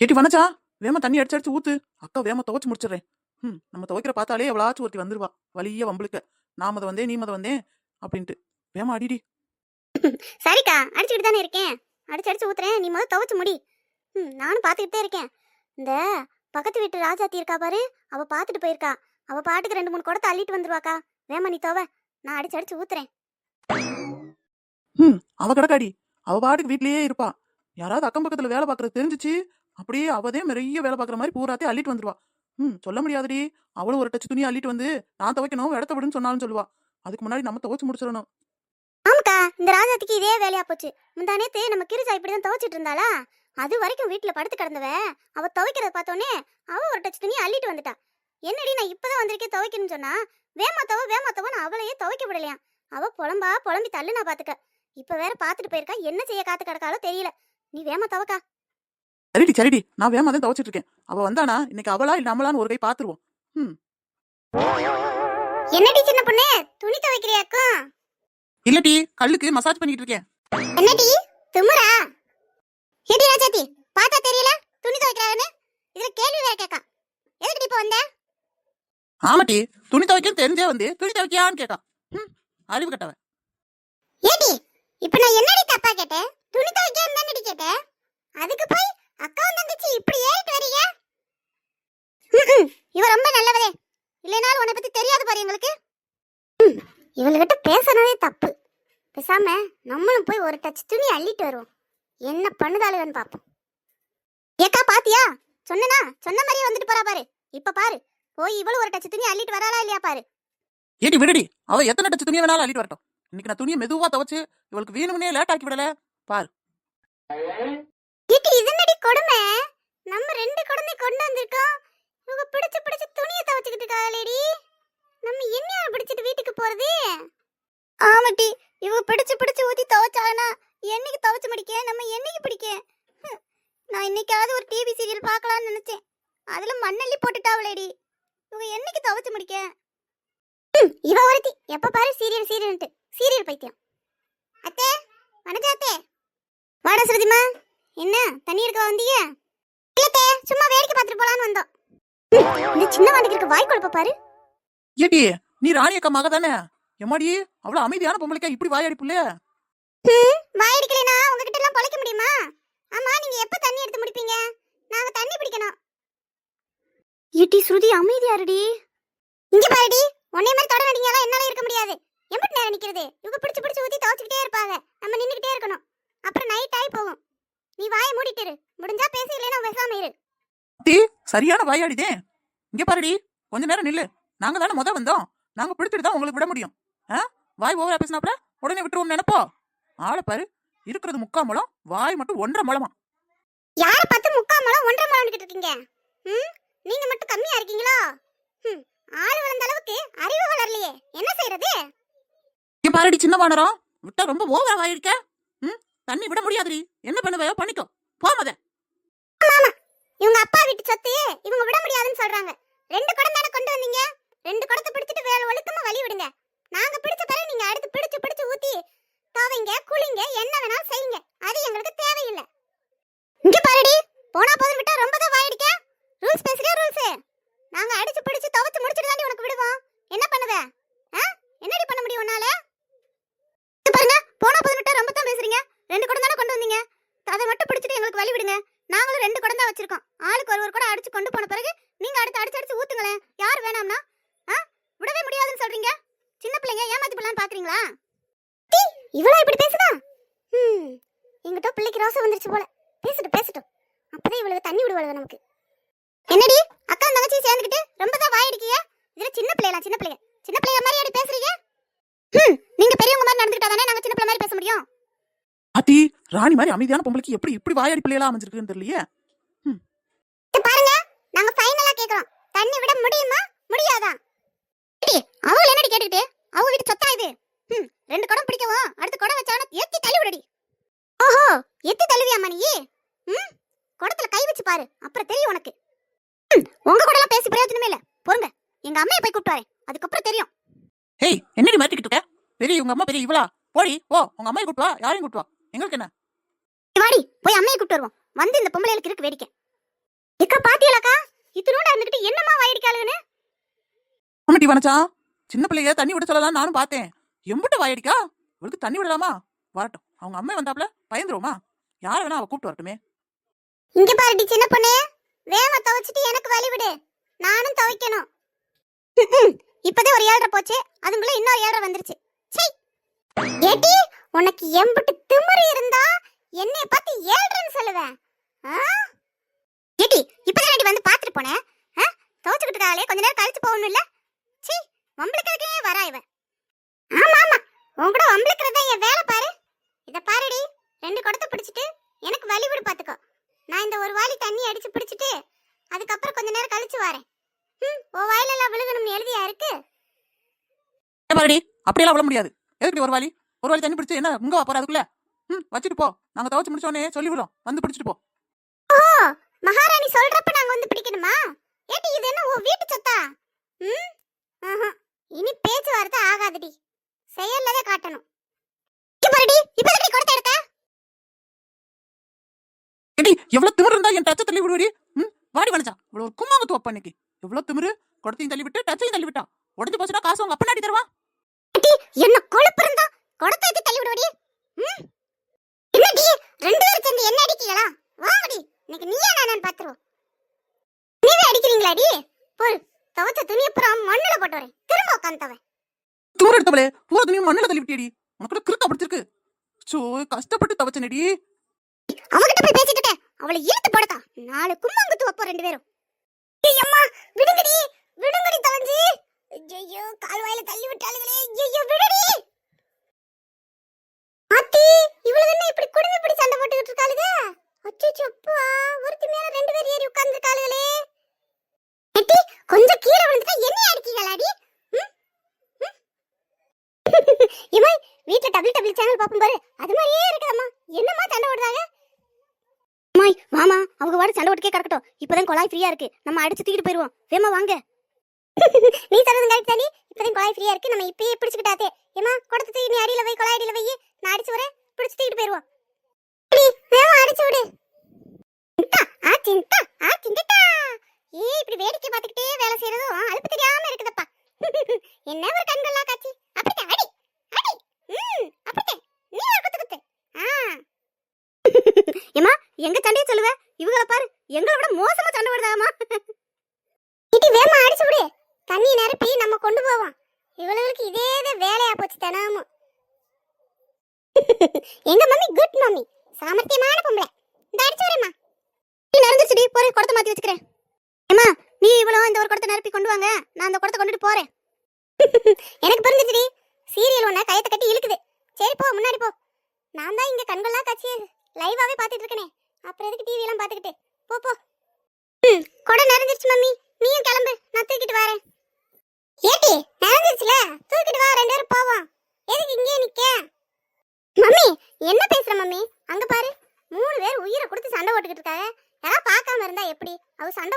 ஏட்டி வனச்சா வேமா தண்ணி அடிச்சு அடிச்சு ஊத்து. அக்கா வேமா துவைச்சு முடிச்சிடுறேன். ம் நம்ம துவைக்கிற பார்த்தாலே எவ்வளாச்சும் ஒருத்தி வந்துருவா. வலிய வம்பளுக்க நான் மத வந்தேன் நீ மத வந்தேன் அப்படின்ட்டு. வேமா அடிடி. சரிக்கா அடிச்சுக்கிட்டு தானே இருக்கேன். அடிச்சு அடிச்சு ஊத்துறேன். நீ முதல்ல துவைச்சு முடி. ம் நானும் பார்த்துக்கிட்டே இருக்கேன். இந்த பக்கத்து வீட்டு ராஜாத்தி இருக்கா பாரு? அவ பார்த்துட்டு போயிருக்கா. அவ பாட்டுக்கு ரெண்டு மூணு குடத்தை அள்ளிட்டு வந்துருவாக்கா. வேமா நீ துவை. நான் அடிச்சு அடிச்சு ஊத்துறேன். ம் அவ கிடக்காடி. அவ பாட்டுக்கு வீட்லயே இருப்பா. யாராவது அக்கம் பக்கத்துல வேலை பார்க்கறது தெரிஞ்சுச்சு? அப்படியே அவதே நிறைய வேலை பார்க்குற மாதிரி பூராத்தையும் அள்ளிட்டு வந்துருவா. ம் சொல்ல முடியாதுடி. அவளும் ஒரு டச்சு துணி அள்ளிட்டு வந்து நான் துவைக்கணும் இடத்த விடுன்னு சொன்னாலும் சொல்லுவா. அதுக்கு முன்னாடி நம்ம துவைச்சு முடிச்சிடணும். ஆமாக்கா இந்த ராஜாத்துக்கு இதே வேலையா போச்சு. முந்தா நேத்து நம்ம கிரிஜா இப்படிதான் துவைச்சிட்டு இருந்தாளா? அது வரைக்கும் வீட்டுல படுத்து கிடந்தவ அவ துவைக்கிறத பார்த்தோன்னே அவ ஒரு டச் துணி அள்ளிட்டு வந்துட்டா. என்னடி நான் இப்பதான் வந்திருக்கேன் துவைக்கணும்னு சொன்னா? வேமா தவ வேமா அவளையே துவைக்க விடலையா அவ புலம்பா புலம்பி தள்ளுனா பாத்துக்க. இப்ப வேற பாத்துட்டு போயிருக்கா. என்ன செய்ய காத்து கிடக்காலோ தெரியல. நீ வேமா தவக்கா. சரிடி சரிடி. நான் வேமா தான் துவைச்சிட்டு இருக்கேன் அவ வந்தானா? இன்னைக்கு அவளா இல்ல நம்மளான்னு ஒரு கை பாத்துருவோம். ம் என்னடி சின்ன பொண்ணு? துணி துவைக்கிறியாக்கும் இல்லடி கல்லுக்கு மசாஜ் பண்ணிட்டு இருக்கேன் என்னடி? திமுறா? ஏடி ராஜாத்தி பார்த்தா தெரியல? துணி துவைக்கிறாங்கன்னு? இதுல கேள்வி வேற கேட்கா. எதுக்கு இப்ப வந்த? ஆமாட்டி துணி துவைக்க தெரிஞ்சே வந்து துணி துவைக்கியான்னு கேட்கா. ம் அறிவு கட்டவன். ஏடி இப்ப நான் என்னடி தப்பா கேட்டேன்? துணி துவைக்கான்னு தானடி கேட்டேன்? அதுக்கு போய் அக்கா தங்கச்சி இப்படி ஏறிட்டு வரீங்க இவ ரொம்ப நல்லவதே இல்லைனாலும் உன்னை பத்தி தெரியாது பாரு எங்களுக்கு ம், இவளுகிட்ட தப்பு. பேசாம நம்மளும் போய் ஒரு டச் துணி அள்ளிட்டு வருவோம். என்ன பண்ணுதாளுன்னு பாப்போம். ஏக்கா பாத்தியா? சொன்னனா? சொன்ன மாதிரியே வந்துட்டு போறா பாரு. இப்ப பாரு. போய் இவளும் ஒரு டச் துணி அள்ளிட்டு வராளா இல்லையா பாரு. ஏடி விடுடி. அவ எத்தனை டச் துணியை வேணாலும் அள்ளிட்டு வரட்டும். இன்னைக்கு நான் துணியை மெதுவா துவச்சு இவளுக்கு வேணும்னே லேட் ஆக்கி விடல. பாரு. இது இதனடி கொடுமை? நம்ம ரெண்டு குழந்தை கொண்டு வந்திருக்கோம். இவங்க பிடிச்சு பிடிச்சு துணியை துவைச்சுக்கிட்டு இருக்காளேடி நம்ம என்ன பிடிச்சிட்டு வீட்டுக்கு போறது? ஆமாட்டி இவங்க பிடிச்சு பிடிச்சு ஊத்தி துவைச்சாங்கன்னா என்னைக்கு துவைச்சு முடிக்க? நம்ம என்னைக்கு பிடிக்க? நான் இன்னைக்காவது ஒரு டிவி சீரியல் பார்க்கலாம்னு நினைச்சேன். அதுல மண்ணள்ளி போட்டுட்டாவளேடி. இவங்க என்னைக்கு துவைச்சு முடிக்க? இவ ஒருத்தி. எப்ப பாரு சீரியல் சீரியல்ட்டு சீரியல் பைத்தியம். அத்தே வணக்கம் அத்தே. வாடா சுருதிமா என்ன தண்ணி எடுக்க வந்தீங்க? இல்லத்தே சும்மா வேடிக்கை பார்த்துட்டு போலான்னு வந்தோம். இந்த சின்ன வாண்டுக்கு இருக்க வாய் குழப்ப பாரு. ஏடி நீ ராணி அக்கா மக தானே? எம்மாடி அவ்வளவு அமைதியான பொம்பளைக்கா இப்படி வாயாடிப்புல ம், வாய் அடிக்கலைனா உங்ககிட்ட எல்லாம் பொழைக்க முடியுமா? ஆமா நீங்க எப்ப தண்ணி எடுத்து முடிப்பீங்க? நாங்க தண்ணி பிடிக்கணும். இட்டி ஸ்ருதி அமைதியா இருடி இங்க பாருடி உன்னை மாதிரி தொட நடிங்கலாம் என்னால இருக்க முடியாது. எம்பிட்டு நேரம் நிக்கிறது? இவங்க பிடிச்சு பிடிச்சு ஊத்தி துவச்சுக்கிட்டே இருப்பாங்க. நம்ம நின்னுக்கிட்டே இருக்கணும். அப்புறம் நைட் ஆகி போகும். நீ வாயை மூடிட்டு இரு முடிஞ்சா பேச இல்லைன்னா பேசாம இரு. டீ சரியான வாயாடிதே. இங்க பாருடி கொஞ்ச நேரம் நில்லு. நாங்க தானே முத வந்தோம். நாங்க பிடிச்சிட்டு தான் உங்களுக்கு விட முடியும். ஆ? வாய் ஓவரா பேசினாப்புல? உடனே விட்டுருவோம் நினைப்போ? ஆளை பாரு இருக்கிறது முக்கா முழம் வாய் மட்டும் ஒன்றரை முழமா யார பார்த்து முக்கால் முழம் ஒன்றரை முழம் இருக்கீங்க? ம்? நீங்க மட்டும் கம்மியா இருக்கீங்களோ? ம் ஆள் வளர்ந்த அளவுக்கு அறிவு வளரலையே. என்ன செய்யறது இங்க பாருடி சின்ன வானரம். விட்டா ரொம்ப ஓவரா வாயிருக்க. தண்ணி விட முடியாதுடி. என்ன பண்ணுவையோ பண்ணிக்கோ. போமத இவங்க அப்பா வீட்டு சொத்து இவங்க விட முடியாதுன்னு சொல்றாங்க. ரெண்டு குடம் தானே கொண்டு வந்தீங்க? ரெண்டு குடத்தை பிடிச்சிட்டு வேற ஒழுக்கமா வழி விடுங்க நாங்க பிடிச்ச பிறகு நீங்க அடுத்து பிடிச்சு பிடிச்சு ஊத்தி துவைங்க குளிங்க என்ன வேணாலும் செய்யுங்க அது எங்களுக்கு தேவையில்லை இங்க பாருடி போனா போதும் விட்டா ரொம்ப தான் வாயிடிக்க ரூல்ஸ் பேசுறியா ரூல்ஸ் நாங்க அடிச்சு பிடிச்சு துவைச்சு முடிச்சிட்டு தாண்டி உனக்கு விடுவோம் என்ன பண்ணுவ ஆ என்னடி பண்ண முடியும் உன்னால இங்க பாருங்க போனா போதும் விட்டா ரொம்ப தான் பேசுறீங்க ரெண்டு குடம் தானே கொண்டு வந்தீங்க அதை மட்டும் பிடிச்சிட்டு எங்களுக்கு வழி விடுங்க. நாங்களும் ரெண்டு குடம் தான் வச்சிருக்கோம். ஆளுக்கு ஒரு ஒரு குடம் அடிச்சு கொண்டு போன பிறகு நீங்க அடுத்து அடிச்சு அடிச்சு ஊத்துங்களேன். யார் வேணாம்னா? ஆ? விடவே முடியாதுன்னு சொல்றீங்க. சின்ன பிள்ளைங்க ஏமாத்தி போலாம் பாக்குறீங்களா? இவ்வளவு இப்படி பேசுதா? ம் எங்கிட்ட பிள்ளைக்கு ரோசம் வந்துருச்சு போல. பேசட்டும் பேசட்டும். அப்பதான் இவ்வளவு தண்ணி விடுவாளுங்க நமக்கு. என்னடி அக்கா தங்கச்சி சேர்ந்துக்கிட்டு ரொம்ப தான் வாயடிக்கீங்க இதுல சின்ன பிள்ளைலாம் சின்ன பிள்ளைங்க? சின்ன பிள்ளைங்க மாதிரி அடி பேசுறீங்க? ம் நீங்க பெரியவங்க மாதிரி நடந்துக்கிட்டா தானே நாங்க சின்ன பிள்ளை மாதிரி பேச முடியும்? ஆத்தி ராணி மாதிரி அமைதியான பொம்பளைக்கு எப்படி இப்படி வாயாடி பிள்ளைகளா அமைஞ்சிருக்குன்னு தெரியலையே? பாருங்க நாங்க ஃபைனலா கேக்குறோம். தண்ணி விட முடியுமா? முடியாதா? அவங்க என்னடி கேட்டுக்கிட்டு? அவங்க வீட்டு சொத்தா இது? ரெண்டு குடம் பிடிக்கவும் அடுத்த குடம் வச்சாலும் எத்தி தள்ளி விடுடி ஓஹோ எத்தி தள்ளுவியாமா நீ? ம் குடத்துல கை வச்சு பாரு அப்புறம் தெரியும் உனக்கு. உங்க கூடலாம் பேசி பிரயோஜனமே இல்ல. பொறுங்க எங்க அம்மையை போய் கூப்பிட்டு அதுக்கப்புறம் தெரியும். ஹேய் என்னடி மாட்டிக்கிட்டு இருக்க? பெரிய உங்க அம்மா பெரிய இவளா? போடி ஓ உங்க அம்மாயை கூட்டு வா யாரையும் கூட்டு வா. எங்களுக்கு என்ன? வாடி போய் அம்மையை கூப்பிட்டு வருவோம். வந்து இந்த பொம்பளைகளுக்கு இருக்கு வேடிக்கை. இத்தனோட இருந்துகிட்டு என்னம்மா வாயடிக்காளுன்னு ஆமாட்டி வனச்சா சின்ன பிள்ளைய தண்ணி விட சொல்லலாம் நானும் பார்த்தேன். எம்புட்டு வாயடிக்கா? இவளுக்கு தண்ணி விடலாமா? வரட்டும். அவங்க அம்மா வந்தாப்ல பயந்துருவோமா? யார வேணா அவ கூப்பிட்டு வரட்டுமே. இங்க பாருடி சின்ன பொண்ணு. வேகமா துவைச்சிட்டு எனக்கு வழி விடு. நானும் துவைக்கணும். இப்பதே ஒரு ஏழரை போச்சு. அதுக்குள்ள இன்னொரு ஏழரை வந்துருச்சு. ஏட்டி உனக்கு எம்பிட்டு திமிரு இருந்தா என்னைய பார்த்து ஏழ்றன்னு சொல்லுவேன் ஆ? ஏட்டி இப்பதான் வந்து பாத்துட்டு போனேன் ஆ? இருக்காளே கொஞ்ச நேரம் கழிச்சு போகணும் இல்ல? சி வம்பளுக்கிறதுக்கே வரா இவன் ஆமா ஆமா. உன் கூட வம்பளுக்கிறதா என் வேலை பாரு. இத பாருடி ரெண்டு குடத்தை பிடிச்சிட்டு எனக்கு வழி விடு பாத்துக்கோ. நான் இந்த ஒரு வாளி தண்ணி அடிச்சு பிடிச்சிட்டு அதுக்கப்புறம் கொஞ்ச நேரம் கழிச்சு வரேன். ம் ஓ வாயில எல்லாம் விழுகணும்னு எழுதியா இருக்கு? பாருடி அப்படியெல்லாம் விட முடியாது. எதுக்கு ஒரு வாளி? ஒரு வாளி தண்ணி பிடிச்சு என்ன உங்க வா போற அதுக்குள்ள. ம் வச்சுட்டு போ. நாங்க துவச்சு முடிச்சோடனே சொல்லி விடும் வந்து பிடிச்சிட்டு போ. மகாராணி சொல்றப்ப நாங்க வந்து பிடிக்கணுமா? ஏட்டி இது என்ன ஓ வீட்டு சொத்தா? ம்? இனி பேச்சுவார்த்தை ஆகாதுடி. செயல்லதே காட்டணும். இங்க பாருடி இப்ப எதுக்கு கொடுத்த எடுக்க ஏடி எவ்வளவு திமிரு இருந்தா என் டச்சை தள்ளி விடுவடி? ம் வாடி வனச்சா இவ்வளவு ஒரு கும்மாங்க துவப்ப இன்னைக்கு. எவ்வளவு திமிரு? குடத்தையும் தள்ளி விட்டு டச்சையும் தள்ளி விட்டா உடஞ்சு போச்சுன்னா காசு உங்க அப்பனாடி தருவா? என்ன கொழுப்பு இருந்தா? குடத்தை எடுத்து தள்ளி விடுவடி. என்னடி? ரெண்டு பேரும் சேர்ந்து என்ன அடிக்கீங்களா வாங்கடி இன்னைக்கு நீயா நான் பாத்துருவோம். நீவே அடிக்கிறீங்களாடி? போல் துவைச்ச துணியை அப்புறம் மண்ணுல போட்டு வரேன். திரும்ப உட்காந்தவன் திமிரு எடுத்தவளே பூரா துணியும் மண்ணில் தள்ளி விட்டியடி. கூட கிறுக்கா பிடிச்சிருக்கு. சோ கஷ்டப்பட்டு தவச்சனடி. அவகிட்ட போய் பேசிட்டு அவளை இழுத்து போடதா நாலு கும்மாங்குத்து வைப்போம் ரெண்டு பேரும். ஏய் அம்மா விடுங்கடி. விடுங்கடி தொலைஞ்சி ஐயோ கால்வாயில தள்ளி விட்டாளுங்களே ஐயோ விடுடி. ஆத்தி இவ்வளவு என்ன இப்படி குடுமி இப்படி சண்டை போட்டுக்கிட்டு இருக்காளுங்க அச்சோ அப்பா ஒருத்தி மேல ரெண்டு பேர் ஏறி உட்கார்ந்துருக்காளுங்களே எட்டி கொஞ்சம் கீழே விழுந்துட்டா என்ன அடிக்கீங்களாடி? ம்? ம்? இம்மா வீட்ல டபுள் டபுள் சேனல் பாப்போம் பாரு. அது மாதிரியே இருக்குதம்மா. என்னம்மா சண்டை போடுறாங்க? மாய் மாமா அவங்க வாட சண்டை ஓட்டுக்கே கிடக்கட்டும் இப்பதான் குழாய் ஃப்ரீயா இருக்கு. நம்ம அடிச்சு தூக்கிட்டு போயிருவோம். வேமா வாங்க. நீ சொல்றது கரெக்ட் தானி இப்பதான் குழாய் ஃப்ரீயா இருக்கு. நம்ம இப்பயே பிடிச்சுக்கிட்டாதே ஏமா கொடுத்து தூக்கி நீ அடியில போய் குழாய் அடியில வை நான் அடிச்சு வரேன் பிடிச்சு தூக்கிட்டு போயிருவோம். அடி, அடிச்சு விடு. ஆ சிந்தா ஆ சிந்தா. ஏ இப்படி வேடிக்கை பார்த்துக்கிட்டே வேலை செய்யறதும் அலுப்பு தெரியாம இருக்குதப்பா. என்ன ஒரு கண்கள்லாம் காட்சி. அப்படித்தான் அடி அடி. ம் அப்படித்தான். நீ ஒரு குத்து குத்து. ஆ. ஏமா எங்க சண்டைய சொல்லுவ? இவங்கள பாரு எங்களை விட மோசமா சண்டை விடுதாமா இடி வேமா அடிச்சு விடு. தண்ணி நிரப்பி நம்ம கொண்டு போவோம். இவளுக்கு இதே வேலையா போச்சு தினமும். எங்க மம்மி? Good mummy. சாமர்த்தியமான பொம்பளை. இந்த அடிச்சு வரேம்மா நீ நடந்துச்சுடி போற குடத்தை மாத்தி வச்சுக்கிறேன். ஏமா நீ இவ்வளவு இந்த ஒரு குடத்தை நிரப்பி கொண்டு வாங்க. நான் அந்த குடத்தை கொண்டுட்டு போறேன். எனக்கு புரிஞ்சிச்சுடி. சீரியல் ஒண்ண கயத்தை கட்டி இழுக்குது. சரி போ முன்னாடி போ. நான் தான் இங்க கண்கள்லாம் காட்சியை லைவாவே பாத்துட்டு இருக்கனே. அப்புறம் எதுக்கு டிவி எல்லாம் பாத்துக்கிட்டு போ போ. குடம் நிறைஞ்சிருச்சு மம்மி. நீயும் கிளம்பு. நான் தூக்கிட்டு வரேன். ஏட்டி நிறைஞ்சிருச்சுல தூக்கிட்டு வா ரெண்டு பேரும் போவோம் எதுக்கு இங்கே நிக்க மம்மி என்ன பேசுற மம்மி அங்க பாரு மூணு பேர் உயிரை கொடுத்து சண்டை ஓட்டுக்கிட்டு இருக்காங்க யாராவது பார்க்காம இருந்தா எப்படி அவ சண்டை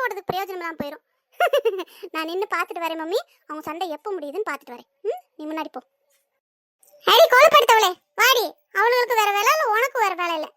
ஓட்டுறதுக்கு போயிடும் நான் நின்று பார்த்துட்டு வரேன் மம்மி. அவங்க சண்டை எப்போ முடியுதுன்னு பார்த்துட்டு வரேன். ம்? நீ முன்னாடி போ. ஹரி கோலப்படுத்தவளே வாடி. அவளுக்கு வேற வேலை இல்லை உனக்கு வேற வேலை இல்லை.